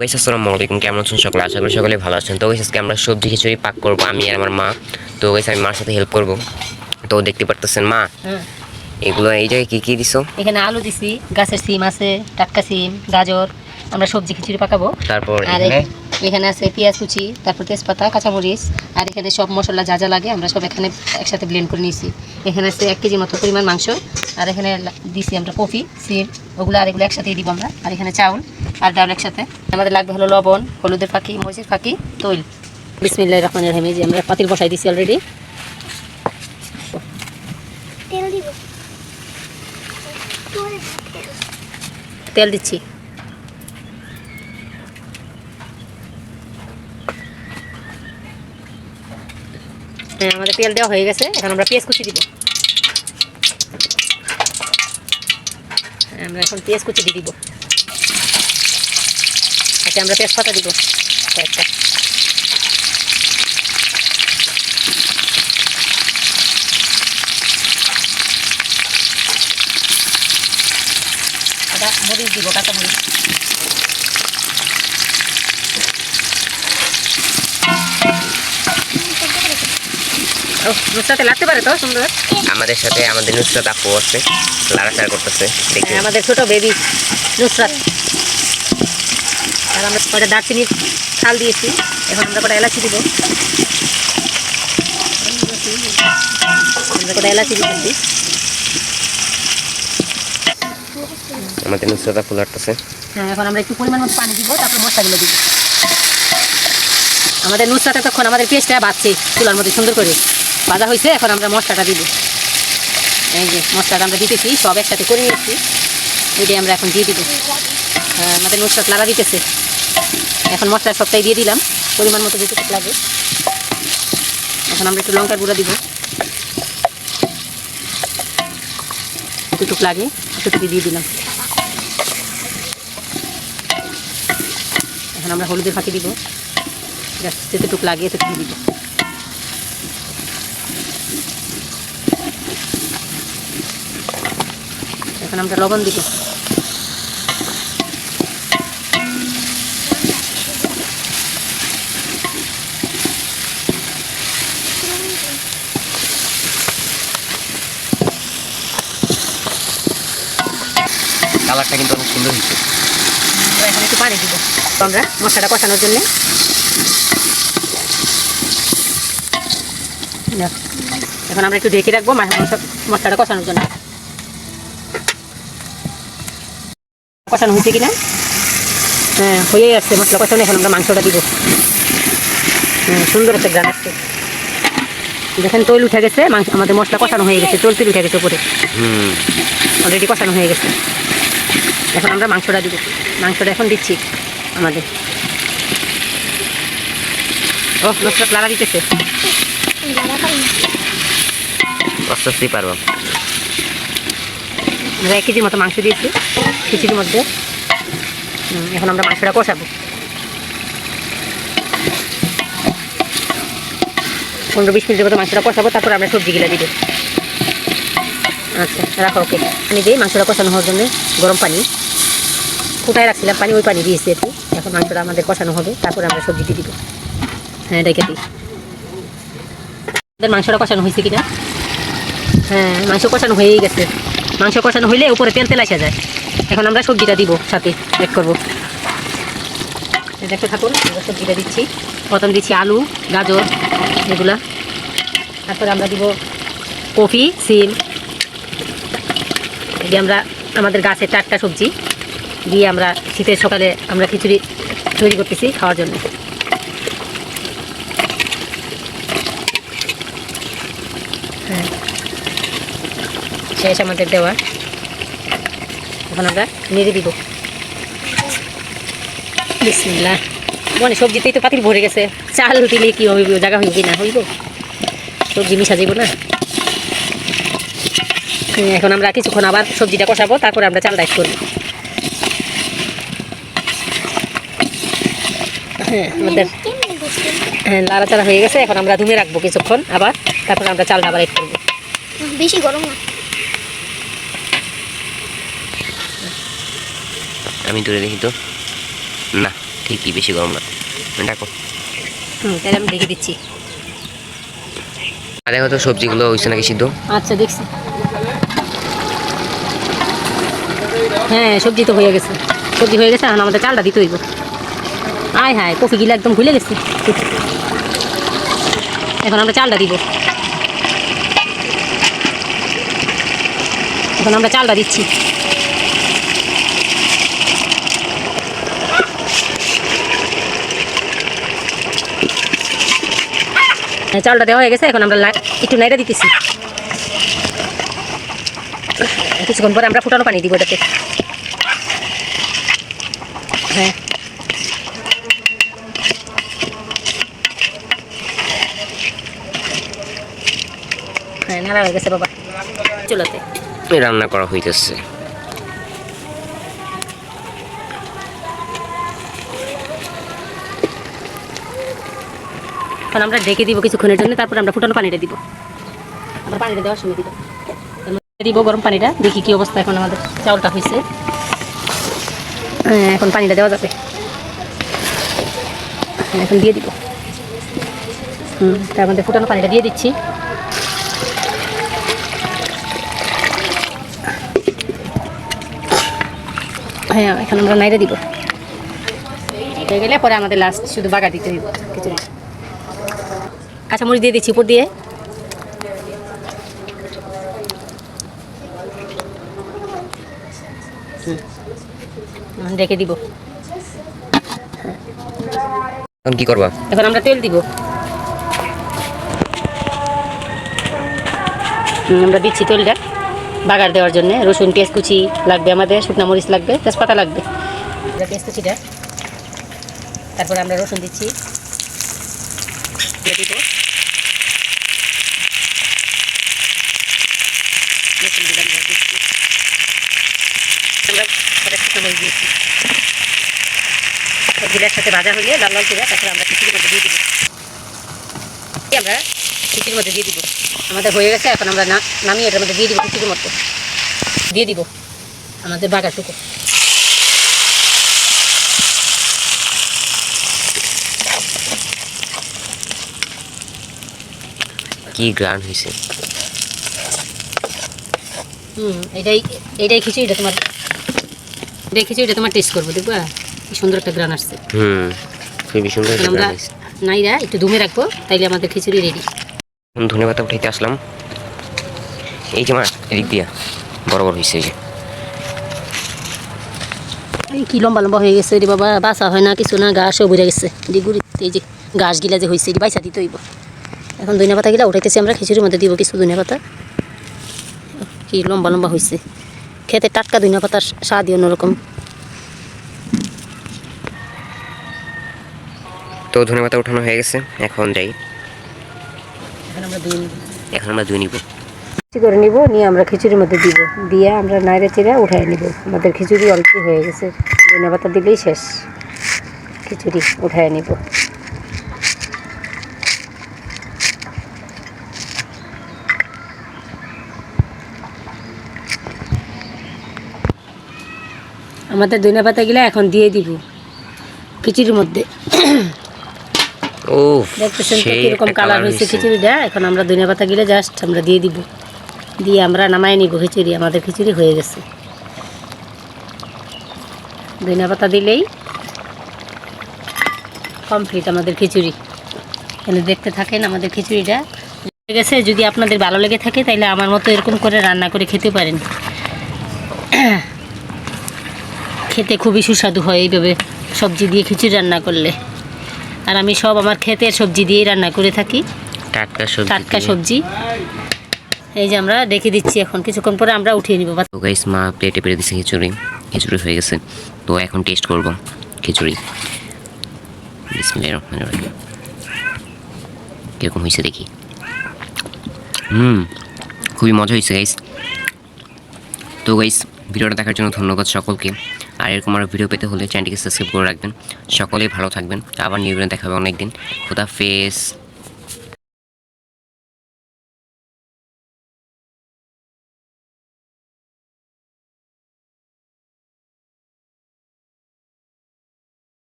Guys আসসালামু আলাইকুম। কেমন আছেন সকলে? আশা করি সকলে ভালো আছেন। তো গাইস আজকে আমরা সবজি খিচুড়ি পাক করব আমি আর আমার মা। তো গাইস আমি মার সাথে হেল্প করব। তো দেখতে পারতেছেন মা? হ্যাঁ। এগুলো এই জায়গায় কি কি দিছো? এখানে আলু দিছি গাছের সিম আছে টাটকা সিম গাজর। আমরা সবজি খিচুড়ি পাকাবো। তারপর আর এখানে আছে পেঁয়াজ কুচি তারপর তেজপাতা কাঁচামরিচ আর এখানে সব মশলা যা যা লাগে আমরা সব এখানে একসাথে ব্লেন্ড করে নিয়েছি। এখানে আছে এক কেজি মতো পরিমাণ মাংস আর এখানে দিছি আমরা কফি সিম ওগুলো আর এগুলো একসাথেই দিব আমরা। আর এখানে চাউল আর ডাল একসাথে। আমাদের লাগবে হলো লবণ হলুদের ফাঁকি মরিচের ফাঁকি তৈল। বিসমিল্লাহ রহমান রহিম যে আমরা পাতিল বসাই দিছি অলরেডি তেল দিচ্ছি। হ্যাঁ আমাদের তেল দেওয়া হয়ে গেছে। এখন আমরা পেঁয়াজ কুচি দিব। আমরা এখন পেঁয়াজ কুচি দিয়ে দিব। আচ্ছা আমরা তেজপাতা দিব কয়েকটা। মরিচ দিব কাঁচা মরিচ নুসরাতে লাগতে পারে তো সুন্দর। আমাদের সাথে আমাদের নুসরাত আপু আছে লাড়াচাড়া করতেছে দেখি। হ্যাঁ, আমাদের ছোট বেবি নুসরাত। আর আমরা কটা দারচিনি ছাল দিয়েছি এখন আমরা কটা এলাচি দিব। আমরা কটা এলাচি দিয়েছি। আমাদের নুসরাত আপু লাড়তেছে। হ্যাঁ এখন আমরা একটু পরিমাণ মতো পানি দিব তারপর মশলাগুলো দিব। আমাদের নুসরাতে তখন আমাদের পেস্টটা বাড়ছে চুলার মধ্যে সুন্দর করে। ভাজা হয়েছে এখন আমরা মশলাটা দিব। এই যে মশলাটা আমরা দিতেছি সব একসাথে করে নিয়েছি। এটাই আমরা এখন দিয়ে দিব। হ্যাঁ, আমাদের নুসরাত লাগা দিতেছে। এখন মশলা সবটাই দিয়ে দিলাম পরিমাণ মতো যেটুকু লাগে। এখন আমরা একটু লঙ্কার গুঁড়া দিব। যতটুকু লাগে ততটুকু দিয়ে দিলাম। এখন আমরা হলুদের ফাঁকি দিব। যেতটুকু লাগে এতটুকু দিব। এখন আমরা লবণ দিব। কালারটা কিন্তু অনেক সুন্দর হয়েছে। এখন একটু পানি দিব। আমরা মশলাটা কষানোর জন্যে। এখন আমরা একটু ঢেকে রাখব মশলাটা কষানোর জন্য। কষানো হয়েছে কিনা? হ্যাঁ হয়েই আসছে মশলা কষানো এখন আমরা মাংসটা দিব। হ্যাঁ সুন্দর একটা গ্রান আসছে। দেখেন তৈল উঠে গেছে মাংস আমাদের মশলা কষানো হয়ে গেছে তৈল তেল উঠে গেছে উপরে। হুম। অলরেডি কষানো হয়ে গেছে। এখন আমরা মাংসটা দিব। মাংসটা এখন দিচ্ছি আমাদের। ও মশলা লাড়া দিতেছে। আস্তে আস্তেই পারব। এক কেজির মতো মাংস দিয়েছি, খিচুড়ির মধ্যে। এখন আমরা মাংসটা কষাবো। পনেরো বিশ মিনিটের মতো মাংসটা কষাবো, তারপর আমরা সবজিগুলো দিব। আচ্ছা রাখো, ওকে। আমি দিই মাংসটা কষানো হওয়ার জন্য গরম পানি, ফুটায় রাখছিলাম পানি, ওই পানি দিয়েছি একটু এখন মাংসটা আমাদের কষানো হবে, তারপর আমরা সবজিটি দিব। হ্যাঁ ডেকে দিই। আমাদের মাংসটা কষানো হয়েছে কিনা? হ্যাঁ মাংস কষানো হয়েই গেছে। মাংস কষানো হইলে উপরে তেল তেল আসা যায়। এখন আমরা সবজিটা দিব সাথে, এক করব। দেখতে থাকুন আমরা সবজিটা দিচ্ছি। প্রথম দিচ্ছি আলু, গাজর, এগুলা। তারপরে আমরা দিব কফি, সিম। দিয়ে আমরা, আমাদের গাছের চারটা সবজি দিয়ে আমরা শীতের সকালে আমরা খিচুড়ি তৈরি করতেছি খাওয়ার জন্য। শেষ আমাদের দেওয়া। এখন আমরা নেড়ে দিব। বিসমিল্লাহ। মানে সবজিতেই তো পাতিল ভরে গেছে। চাল দিলে কি হবে জায়গা হইব না, হইব। সবজি মিশা যাইব না। এখন আমরা কিছুক্ষণ আবার সবজিটা কষাবো, তারপরে আমরা চাল ডাইস করব। হ্যাঁ আমাদের হ্যাঁ হয়ে গেছে। এখন আমরা ধুমে রাখব কিছুক্ষণ আবার। তারপরে আমরা চালটা আবার এড করব। বেশি গরম না। আমি দূরে দেখি তো। না ঠিকই বেশি গরম না। ডাকো। তাহলে আমি দেখে দিচ্ছি। আর দেখো তো সবজিগুলো হয়েছে নাকি সিদ্ধ? আচ্ছা দেখছি। হ্যাঁ সবজি তো হয়ে গেছে। সবজি হয়ে গেছে এখন আমাদের চালটা দিতে হইব। আয় হায় কফি গিলা একদম ভুলে গেছি। এখন আমরা চালটা দিব। এখন আমরা চালটা দিচ্ছি। চালটা দেওয়া হয়ে গেছে, এখন আমরা একটু নাইরা দিতেছি। কিছুক্ষণ পরে আমরা ফুটানো পানি দিব এটাতে। হ্যাঁ। হ্যাঁ নাড়া হয়ে গেছে বাবা। চুলাতে। রান্না করা হইতেছে। এখন আমরা ঢেকে দিব কিছুক্ষণের জন্য তারপর আমরা ফুটানো পানিটা দিব। আমরা পানিটা দেওয়ার সময় দিব। দিব গরম পানিটা দেখি কি অবস্থা এখন আমাদের চাউলটা হয়েছে। হ্যাঁ, এখন পানিটা দেওয়া যাবে। এখন দিয়ে দিব। হুম তার মধ্যে ফুটানো পানিটা দিয়ে দিচ্ছি। হ্যাঁ এখন আমরা নাইরা দিব। হয়ে গেলে পরে আমাদের লাস্ট শুধু বাগা দিতে দিব। কিছু কাঁচামরিচ দিয়ে দিচ্ছি উপর দিয়ে। রেখে দিব। এখন কি করবা? এখন আমরা তেল দিব। আমরা দিচ্ছি তেলটা বাগার দেওয়ার জন্য। রসুন পেঁয়াজ কুচি লাগবে আমাদের শুকনো মরিচ লাগবে তেজপাতা লাগবে। আমরা পেঁয়াজ কুচিটা তারপরে আমরা রসুন দিচ্ছি দিয়ে দিব রসুন দিলাম, দিয়ে দিচ্ছি। শুকনো দিয়েছি একসাথে ভাজা লাল লাল করে তারপরে আমরা খিচুড়ির মধ্যে দিয়ে দিব। আমরা খিচুড়ির মধ্যে দিয়ে দিব। আমাদের হয়ে গেছে এখন আমরা নামিয়ে এটার মধ্যে দিয়ে দিব খিচুড়ির মধ্যে। দিয়ে দিব আমাদের বাগারটুকু কি গ্রান হয়েছে হুম এটাই এটাই খিচুড়িটা তোমার। এটাই খিচুড়িটা তোমার টেস্ট করব দেখবা? কি সুন্দর একটা গ্রান আসছে। হুম খুবই সুন্দর আমরা নাইরা একটু দমে রাখব তাইলে আমাদের খিচুড়ি রেডি এখন ধনে পাতা উঠাইতে আসলাম। এই যে আমার এদিক দিয়া বড় বড় হয়েছে এই যে। কি লম্বা লম্বা হয়ে গেছে রে বাবা বাসা হয় না কিছু না ঘাসও বেড়ে গেছে। ডিগুড়ি এই যে ঘাস গিলা যে হয়েছে বাইসা দিতে হইব। এখন ধনিয়া পাতা গিলা উঠাইতেছি আমরা খিচুড়ির মধ্যে দিব কিছু ধনিয়া পাতা কি লম্বা লম্বা হয়েছে খেতে টাটকা ধনিয়া পাতার স্বাদই অন্যরকম। তো ধনে পাতা উঠানো হয়ে গেছে এখন যাই। এখন আমরা দুই এখন আমরা ধুয়ে নিব। করে নিব নিয়ে আমরা খিচুড়ির মধ্যে দিব। দিয়ে আমরা নাইরে চিরা উঠাই নিব। আমাদের খিচুড়ি অল্প হয়ে গেছে। ধনিয়া পাতা দিলেই শেষ। খিচুড়ি উঠাই নিব। আমাদের ধনিয়া পাতাগুলো এখন দিয়ে দিব খিচুড়ির মধ্যে। ও দেখতেছেন তো সেই কালার হয়েছে। খিচুড়িটা এখন আমরা ধনিয়া পাতা গিলে জাস্ট আমরা দিয়ে দিব। দিয়ে আমরা নামাই নিব খিচুড়ি আমাদের খিচুড়ি হয়ে গেছে। ধনিয়া পাতা দিলেই কমপ্লিট আমাদের খিচুড়ি। তাহলে দেখতে থাকেন আমাদের খিচুড়িটা হয়ে গেছে। যদি আপনাদের ভালো লেগে থাকে তাহলে আমার মতো এরকম করে রান্না করে খেতে পারেন। খেতে খুবই সুস্বাদু হয় এইভাবে সবজি দিয়ে খিচুড়ি রান্না করলে। আর আমি সব আমার ক্ষেতের সবজি দিয়েই রান্না করে থাকি। টাটকা সবজি টাটকা সবজি। এই যে আমরা রেখে দিচ্ছি এখন কিছুক্ষণ পরে আমরা উঠিয়ে নিব। তো গাইস মা প্লেটে পেরে দিচ্ছে খিচুড়ি। খিচুড়ি হয়ে গেছে। তো এখন টেস্ট করব খিচুড়ি। কীরকম হয়েছে দেখি। হুম খুবই মজা হয়েছে গাইস তো গাইস ভিডিওটা দেখার জন্য ধন্যবাদ সকলকে। আর এরকম আরও ভিডিও পেতে হলে চ্যানেলটিকে সাবস্ক্রাইব করে রাখবেন। সকলেই ভালো থাকবেন। আবার নিউ ভিডিও দেখাবে অনেকদিন। খোদা ফেস